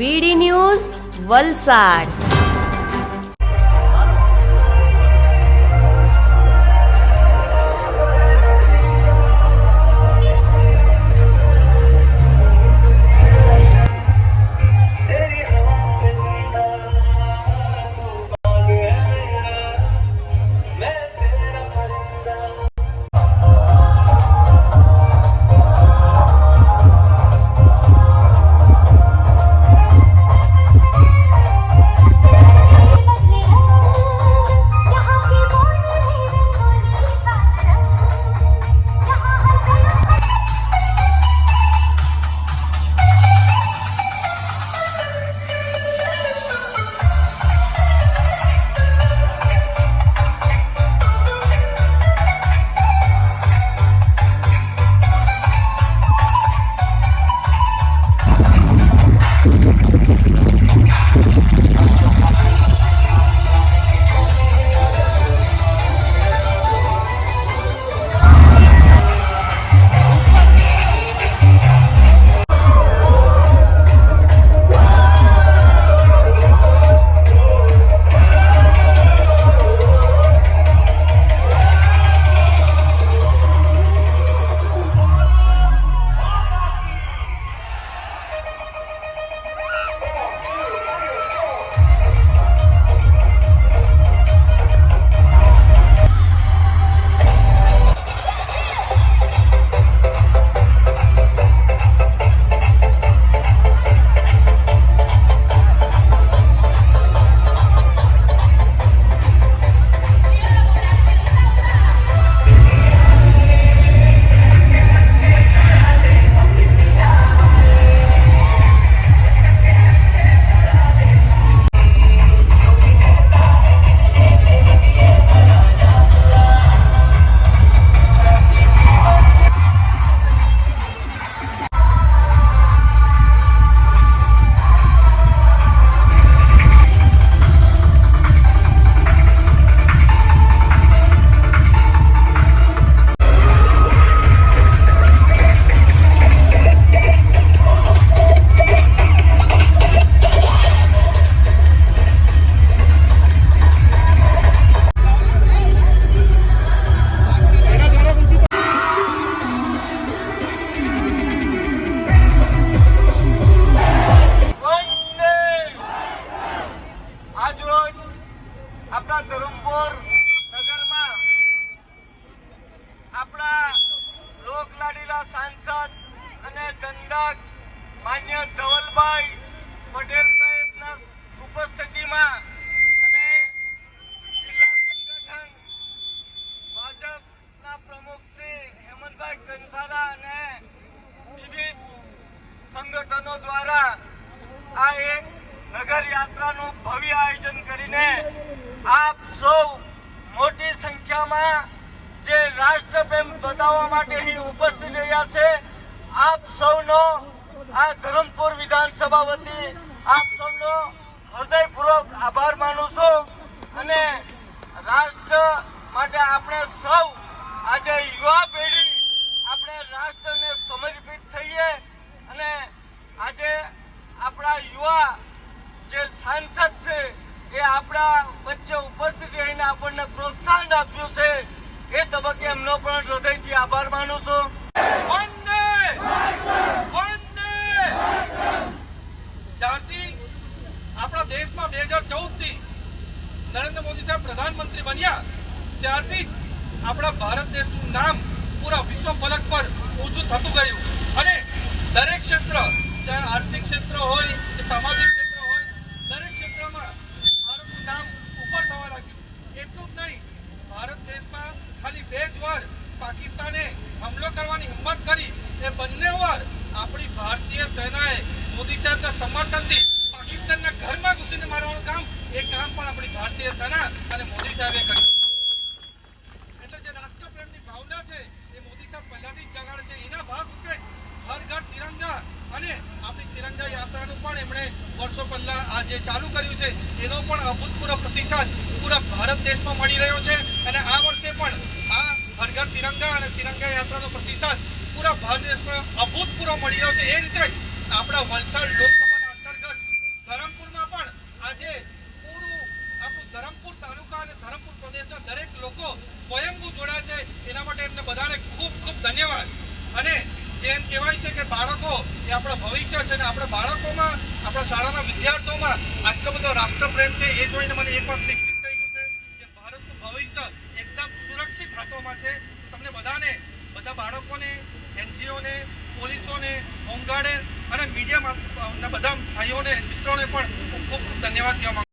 વીડી news Valsad. દંડક માન્ય ધવલભાઈ પટેલ સાહેબના ઉપસ્થિતિમાં અને જિલ્લા સંગઠન ભાજપના પ્રમુખ શ્રી હેમંતભાઈ કંસારા અને વિવિધ સંગઠનો દ્વારા આ એક નગર યાત્રાનું ભવ્ય આયોજન કરીને આપ સૌ મોટી સંખ્યામાં જે રાષ્ટ્રપ્રેમ બતાવવા માટે અહીં ઉપસ્થિત રહ્યા છે આપ સૌનો આ ધરમપુર વિધાનસભા વતી આપ સૌનો હૃદયપૂર્વક આભાર માનું છું અને રાષ્ટ્ર માટે આપણે સૌ આજે યુવા પેઢી આપણે રાષ્ટ્રને સમર્પિત થઈએ અને આજે આપણા યુવા જે સાંસદ છે એ આપણા વચ્ચે ઉપસ્થિત રહીને આપણને પ્રોત્સાહન આપ્યું છે એ તબક્કે એમનો પણ હૃદયથી આભાર માનું છું. નરેન્દ્ર મોદી પ્રધાનમંત્રી બન્યા, ત્યારથી જ આપણા ભારત દેશનું નામ પૂરા વિશ્વ ફલક પર ઊંચું થતું ગયું. અને દરેક ક્ષેત્ર, ચાહે આર્થિક ક્ષેત્ર હોય કે સામાજિક ક્ષેત્ર હોય દરેક ક્ષેત્રમાં ભારતનું નામ ઉપર થવા લાગ્યું એટલું જ નહીં ભારત દેશમાં ખાલી બે જ વાર પાકિસ્તાને કરવાની હિંમત કરી, એ બંને વાર આપણી ભારતીય સેનાએ મોદી સાહેબના સમર્થનથી પાકિસ્તાનના ઘરમાં ઘૂસીને મારવાનું કામ, એ કામ પણ આપણી ભારતીય સેના અને મોદી સાહેબે કર્યું. આપણી તિરંગા યાત્રાનું પણ એમણે વર્ષો પહેલા આ ચાલુ કર્યું છે, એનો પણ અભૂતપૂર્વ પ્રતિસાદ પૂરા ભારત દેશમાં મળી રહ્યો છે. અને આ વર્ષે પણ આ ઘર ઘર તિરંગા અને તિરંગા યાત્રાનો પ્રતિસાદ પૂરા ભારત દેશમાં અભૂતપૂર્વ મળી રહ્યો છે. એ રીતે જ આપણા વલસાડ લોકસભાના અંતર્ગત ધરમપુરમાં પણ આજે પૂરું આપણું ધરમપુર તાલુકા અને ધરમપુર પ્રદેશના દરેક લોકો સ્વયંભૂ જોડાયા છે. એના માટે એમને બધાને ખૂબ ખૂબ ધન્યવાદ. અને જેમ કહેવાય છે કે બાળકો એ આપણા ભવિષ્ય છે અને આપણા બાળકોમાં, આપણા શાળાના વિદ્યાર્થીઓમાં આટલો બધો રાષ્ટ્રપ્રેમ છે. એ જોઈને મને એક પણ નિશ્ચિત થઈ ગયું છે કે ભારતનું ભવિષ્ય હાથોમાં છે તમને બધાને, બધા બાળકોને, એનજીઓને, પોલીસોને હોમગાર્ડે અને મીડિયા બધા ભાઈઓને, મિત્રોને પણ ખૂબ ખૂબ ધન્યવાદ કહેવા.